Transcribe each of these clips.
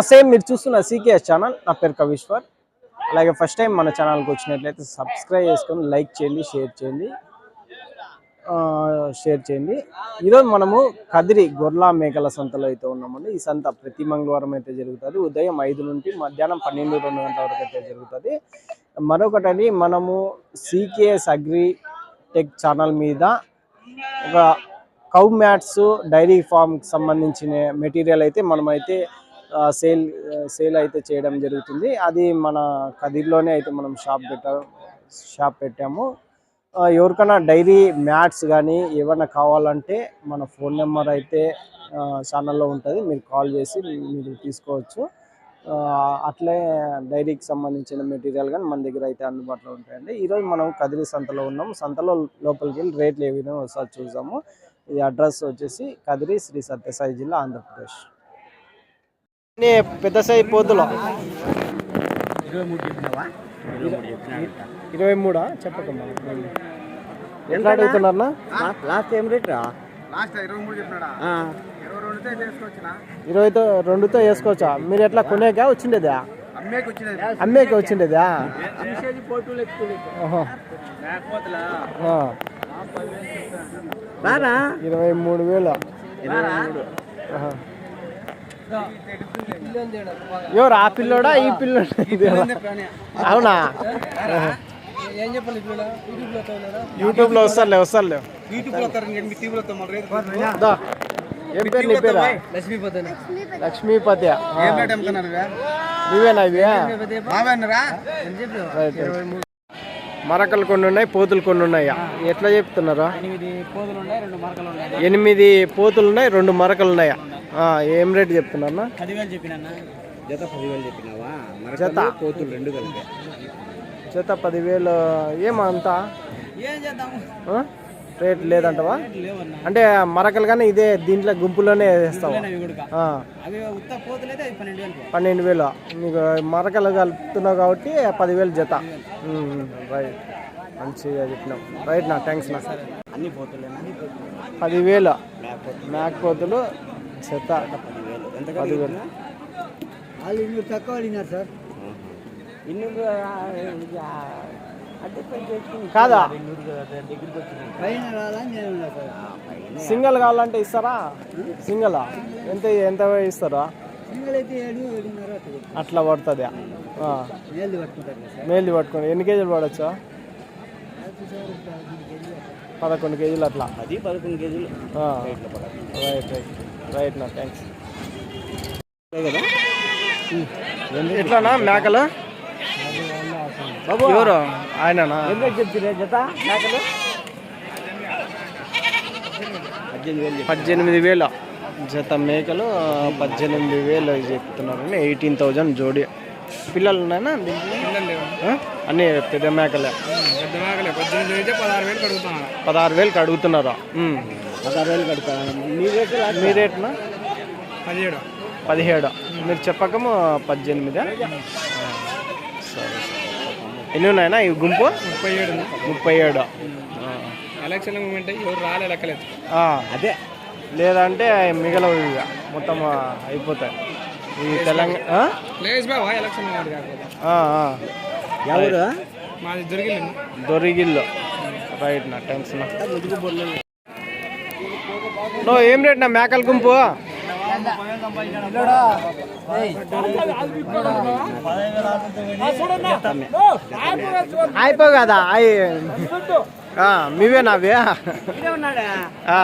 నమస్తే మీరు చూస్తున్న సీకేఎస్ ఛానల్. నా పేరు కవీశ్వర్. అలాగే ఫస్ట్ టైం మన ఛానల్కి వచ్చినట్లయితే సబ్స్క్రైబ్ చేసుకొని లైక్ చేయండి షేర్ చేయండి. షేర్ చేయండి. ఈరోజు మనము కదిరి గొర్లా మేకల సంతలో అయితే ఉన్నామండి. ఈ సంత ప్రతి మంగళవారం అయితే జరుగుతుంది. ఉదయం ఐదు నుండి మధ్యాహ్నం పన్నెండు రెండు గంటల వరకు అయితే జరుగుతుంది. మరొకటని మనము సీకేఎస్ అగ్రి టెక్ ఛానల్ మీద ఒక కౌ మ్యాట్స్ డైరీ ఫామ్కి సంబంధించిన మెటీరియల్ అయితే మనమైతే సేల్ సేల్ అయితే చేయడం జరుగుతుంది. అది మన కదిర్లోనే అయితే మనం షాప్ పెట్టా షాప్ పెట్టాము. ఎవరికైనా డైరీ మ్యాట్స్ కానీ ఏమైనా కావాలంటే మన ఫోన్ నెంబర్ అయితే ఛానల్లో ఉంటుంది. మీరు కాల్ చేసి మీరు తీసుకోవచ్చు. అట్లే డైరీకి సంబంధించిన మెటీరియల్ కానీ మన దగ్గర అయితే అందుబాటులో ఉంటాయండి. ఈరోజు మనం కదిరి సంతలో ఉన్నాము. సంతలో లోపలికి వెళ్ళి రేట్లు ఏ విధంగా ఒకసారి చూసాము ఇది అడ్రస్ వచ్చేసి కదిరి శ్రీ సత్యసాయి జిల్లా ఆంధ్రప్రదేశ్. పెద్ద సాయి పోతులో. ఇరవై మూడు? చెప్పకమ్మా. ఎంత లాస్ట్ ఏం రేట్ రా? ఇరవైతో రెండుతో వేసుకోవచ్చా? మీరు ఎట్లా కొనేకా వచ్చిండేదా? అమ్మేకి వచ్చిండేదా? ఇరవై మూడు వేలు. ఆహా. ఎవరు ఆ పిల్లోడా? ఈ పిల్లోడా? అవునా? యూట్యూబ్లో వస్తారులే వస్తారులే. ఏం పేరు నీ పేరా? లక్ష్మీపతి. నువ్వేనా ఇవి? మరకలు కొన్ని ఉన్నాయి పోతులు కొన్ని ఉన్నాయా. ఎట్లా చెప్తున్నారా? ఎనిమిది పోదులు ఉన్నాయి రెండు మరకలు ఉన్నాయి. ఎనిమిది పోతులు ఉన్నాయి రెండు మరకలు ఉన్నాయా. ఆ, ఏం రేట్ చెప్తున్నారా చెప్పినా జత పదివేలు చెప్పినావా? జత? పోతులు రెండు కలిపి. జత పదివేలు ఏమంతా ఏం చేద్దాము? ఆ? రేట్ లేదంటవా? అంటే మరకలు కానీ ఇదే దీంట్లో గుంపులోనే వేస్తావా? పోతులు పన్నెండు వేలు నీకు మరకలు కలుపుతున్నావు కాబట్టి పదివేలు జత. రైట్. మంచిగా చెప్పినావు. రైట్ నా థ్యాంక్స్ నా. అన్ని పోతులేనా? పదివేలు. మేకపోతులు జత. పదివేలు. వాళ్ళు తక్కువ సార్. చేసుకుని కాదా? సింగల్ కావాలంటే ఇస్తారా? సింగల్? ఎంత ఎంత ఇస్తారా? అట్లా పడుతుంది? మేలు పట్టుకొని. ఎన్ని కేజీలు పడచ్చా? పదకొండు కేజీలు అట్లా. అది పదకొండు కేజీలు. Right right. రైట్ నా థ్యాంక్స్ ఎట్లానా మేకలు? ఎవరు? మేకలు పద్దెనిమిది వేలు. జత మేకలు పద్దెనిమిది వేలు చెప్తున్నారండి ఎయిటీన్ థౌజండ్ జోడి. పిల్లలు ఉన్నాయన్నా? అన్ని పెద్ద మేకలే. పెద్ద మేకలే. పద్దెనిమిది అయితే పదహారు వేలు కడుగుతున్నాను పదహారు వేలకు అడుగుతున్నారు. పదహారు వేలు కడతాను మీ రేటు మీ రేట్నా? పదిహేడు. పదిహేడు. మీరు చెప్పకము పద్దెనిమిదా? ఎన్ని ఉన్నాయన్నా? ఈ గుంపు? ముప్పై ఏడు. ముప్పై ఏడు. ఎలక్షన్ మూమెంట్ ఎవరు రాలే లెక్కలేదు. ఆ, అదే. లేదంటే మిగలవు ఇక. మొత్తం అయిపోతాయి. ఈ తెలంగాణ ఎవరు? మాది దొరికింది దొరిగిల్లు రైట్ నా థ్యాంక్స్ నా. నో ఏం రేట్ నా మేకల గుంపు? అయిపో కదా అయి. ఆ, మీవేనా అవి ఆ.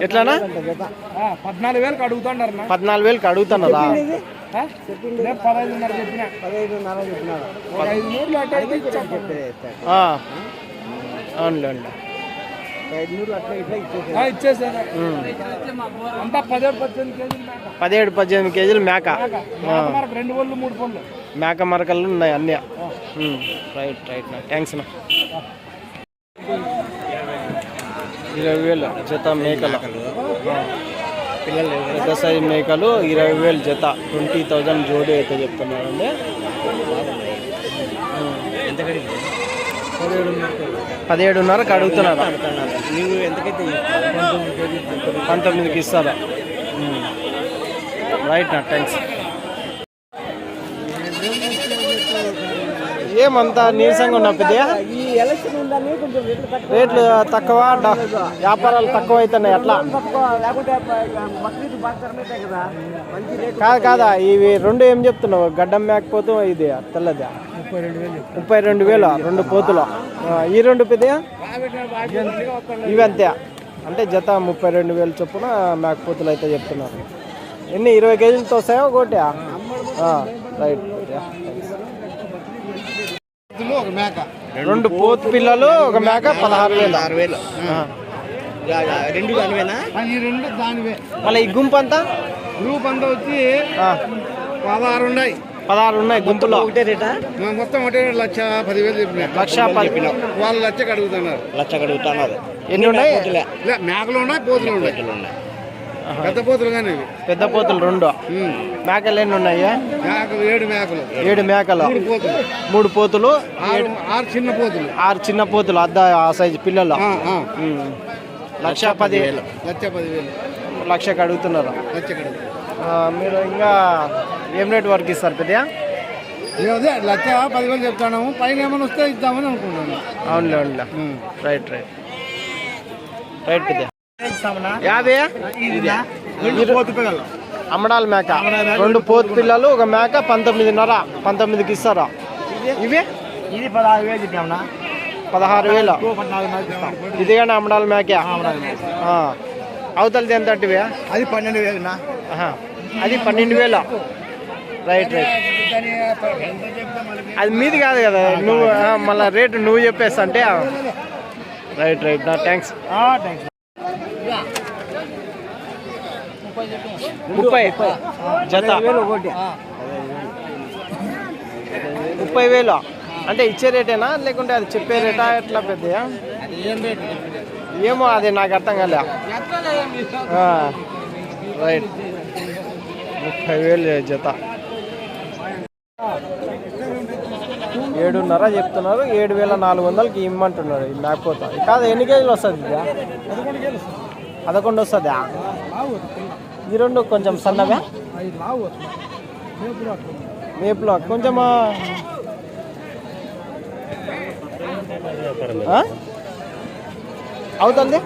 ఎట్లానా? పద్నాలుగు వేలకు అడుగుతున్నారు పద్నాలుగు వేలకు అడుగుతున్నారా పదహైదున్నర చెప్పిన. పదహైదున్నర. అవునులే ఇచ్చేసాను ఉమ్. అంతా పదిహేడు పద్దెనిమిది కేజీలు మేక. పదిహేడు పద్దెనిమిది కేజీలు మేక. ఆ. మనకు రెండు పళ్ళు మూడు పళ్ళు. మేక మరకలు ఉన్నాయి అన్నీ. రైట్ రైట్ నా థ్యాంక్స్ నా ఇరవై వేలు జత మేకలు. పిల్లలు పెద్ద సైజు మేకలు ఇరవై వేలు జత. ట్వంటీ థౌజండ్ జోడీ అయితే చెప్తున్నారండి. ఎంత పదిహేడున్నరకు అడుగుతున్నారా. ఎంతకైతే పంతొమ్మిదికి ఇస్తారా? రైట్ నా థ్యాంక్స్ ఏమంతా నీరసంగా ఉన్నా రేట్లు తక్కువ వ్యాపారాలు తక్కువ అవుతున్నాయి ఎట్లా కాదు కాదా ఇవి రెండు ఏం చెప్తున్నావు? గడ్డం మేకపోతే ఇది తెల్లదే? ముప్పై రెండు వేలు రెండు పోతులు? ఈ రెండు పెద్దయ్య ఇవి అంతే అంటే జత ముప్పై రెండు వేలు చొప్పున మేకపోతులు అయితే చెప్తున్నారు. ఎన్ని? ఇరవై కేజీలతో వస్తాయా? ఒకటి రైట్. ఒక మేక రెండు పోతు పిల్లలు ఒక మేక పదహారు వేలు. ఆరు వేలు. రెండు దానివేనా? ఈ రెండు దానివే. మళ్ళీ ఈ గుంపు అంతా? గ్రూప్ అంతా వచ్చి పదహారు ఉన్నాయి. పదహారు ఉన్నాయి గుంపులో ఒకటే రేటా? మొత్తం ఒకటే లక్ష పదివేలు చెప్పిన లక్ష పది వాళ్ళు లక్షకు అడుగుతున్నారు లచ్చ కడుగుతున్నారు. ఎన్ని ఉన్నాయి? మేకలు ఉన్నాయి పోతులు ఉన్నాయి. పెద్ద పోతులు కానీ పెద్ద పోతులు రెండు. మేకలు ఎన్ని ఉన్నాయి? మేకలు ఏడు మేకలు. ఏడు మేకలు. మూడు పోతులు మూడు పోతులు ఆరు ఆరు చిన్న పోతులు ఆరు చిన్న పోతులు అద్ద ఆ సైజు పిల్లలు. ఆ, ఆ. ఉమ్. లక్ష పది లక్ష పదివేలు. లక్షకి అడుగుతున్నారు మీరు ఇంకా ఏం రేట్ వరకు ఇస్తారు పెద్దయా అదే లక్ష పదివేలు చెప్తాను. పైన ఏమైనా వస్తే ఇద్దామని అనుకుంటున్నాను. అవునులే అవునులే. రైట్ రైట్ రైట్ పెద్ద యాభై ఇరు- అమ్మడాల మేక. రెండు పోతు పిల్లలు ఒక మేక పంతొమ్మిదిన్నర. పంతొమ్మిదికి ఇస్తారా? ఇవి? ఇది పదహారు వేలు చెప్పామన్నా? పదహారు వేలు? ఇది కానీ అమ్మడాల మేకే? ఆ. అవతలది ఎంత? అది పన్నెండు వేలునా ఆహా. అది పన్నెండు వేలు? Right right. అది మీది కాదు కదా నువ్వు మళ్ళా రేటు నువ్వు చెప్పేస్తా అంటే రైట్ రైట్ నా థ్యాంక్స్. ముప్పై. జత. ముప్పై వేలు. అంటే ఇచ్చే రేటేనా లేకుంటే అది చెప్పే రేటా ఎట్లా పెద్దయా? ఏమో అది నాకు అర్థం కాలే. ఆ, రైట్. ముప్పై వేలు జత. ఏడున్నర చెప్తున్నారు ఏడు వేల నాలుగు వందలకి ఇమ్మంటున్నారు ఈ మేకపోత కాదు ఎన్ని కేజీలు వస్తుంది పదకొండు వస్తుందా? ఈ రెండు కొంచెం సన్నవే మేపులో కొంచెం అవుతుంది?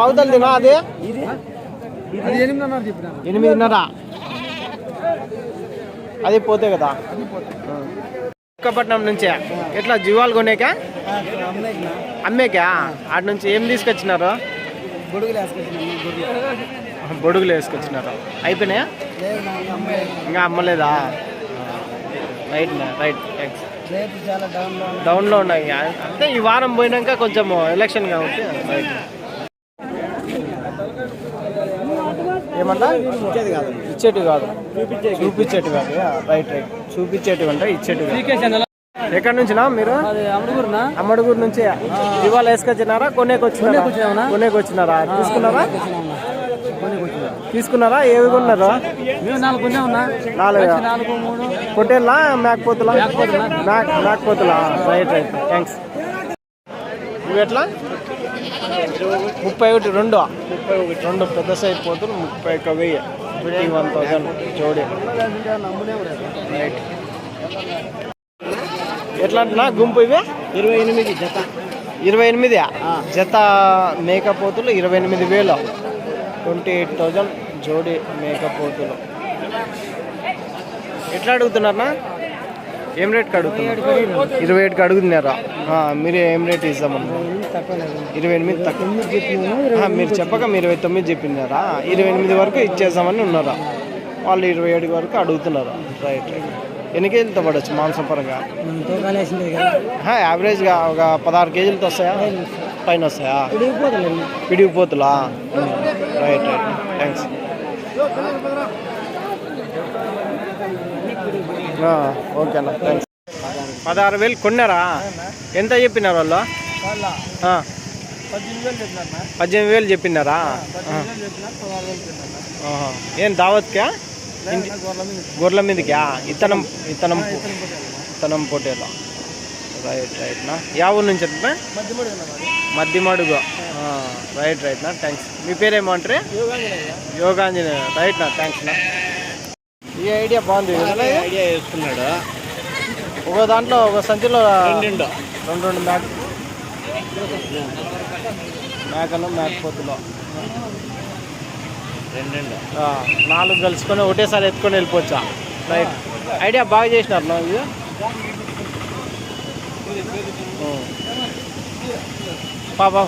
అవుతుంది నా అది? ఎనిమిదిన్నర. అది పోతే కదా. విశాఖపట్నం నుంచే. ఎట్లా జీవాలు కొనేకా? అమ్మేకా? ఆడ నుంచి ఏం తీసుకొచ్చినారు? బొడుగులు వేసుకొచ్చినారు. అయిపోయినాయా? ఇంకా అమ్మలేదా? రైట్ రైట్ థ్యాంక్స్ డౌన్లో ఉన్నాయి. అంటే ఈ వారం పోయినాక కొంచెం ఎలక్షన్ కాబట్టి రైట్. ఏమంటా? ఇచ్చేది కాదు. ఇచ్చేటివి కాదు. చూపించేటివి కాదు. రైట్ రైట్ చూపించేటివి అంటే ఇచ్చేటివి కాదు. ఎక్కడి నుంచినా మీరు? అమ్మడుగురు నుంచి. ఇవాళ వేసుకొచ్చినారా? కొనేకి వచ్చినారా. కొనేకి వచ్చినారా? తీసుకున్నారా? తీసుకున్నారా? ఏవి కొన్నారు? నాలుగు కొంచెం ఉన్నా నాలుగు నాలుగు మూడు. పొట్టేళ్ళా మేకపోతులా? మేక మేకపోతులా? రైట్ రైట్ థ్యాంక్స్ ఇవి ఎట్లా? ముప్పై ఒకటి రెండు. ముప్పై ఒకటి రెండు పెద్ద సైజ్ పోతులు ముప్పై ఒక వెయ్యి. ట్వంటీ వన్ థౌసండ్ జోడి. రైట్ ఎట్లా అంటున్నా గుంపు ఇవి? ఇరవై ఎనిమిది జత. ఇరవై ఎనిమిది జత మేకపోతులు ఇరవై ఎనిమిది వేలు. ట్వంటీ ఎయిట్ థౌజండ్ జోడి మేకపోతులు. ఎట్లా అడుగుతున్నారా ఏం రేట్కి అడుగుతున్నారు? ఇరవై ఏడుకి అడుగుతున్నారా? మీరు ఏం రేట్ ఇస్తామన్నా ఇరవై ఎనిమిది తక్కువ మీరు చెప్పక మీరు ఇరవై తొమ్మిది చెప్పినారా? ఇరవై ఎనిమిది వరకు ఇచ్చేద్దామని ఉన్నారా? వాళ్ళు ఇరవై ఏడు వరకు అడుగుతున్నారు? Right right. ఎన్ని కేజీలతో పడవచ్చు మాంసం పరంగా? యావరేజ్గా ఒక పదహారు కేజీలతో వస్తాయా? పైన వస్తాయా? ఇడిగిపోతుంది పిడిగిపోతులా? Right right. థ్యాంక్స్ ఓకేనా. థ్యాంక్స్ పదహారు వేలు కొన్నారా? ఎంత చెప్పినారు వాళ్ళు? పద్దెనిమిది వేలు చెప్పినారా. ఏం దావత్కా? ఇంటి గొర్రెల మీదకా? ఇతనం ఇతనం ఇతనం పోటీలో రైట్ రైట్ నా. యా ఊరు నుంచి ఆ, రైట్ రైట్ నా. థ్యాంక్స్. మీ పేరేమో అంటారే యోగాంజనేయ. రైట్ నా. థ్యాంక్స్ నా. ఈ ఐడియా బాగుంది? ఐడియా వేసుకున్నాడు. ఒక దాంట్లో ఒక సంచిలో రెండు రెండు మేక మేకలు మేకపోతులు రెండిండు. ఆ, నాలుగు కలుసుకొని ఒకటేసారి ఎత్తుకొని వెళ్ళిపోవచ్చా? రైట్ ఐడియా బాగా చేసినారు నా ఇది? పాపా.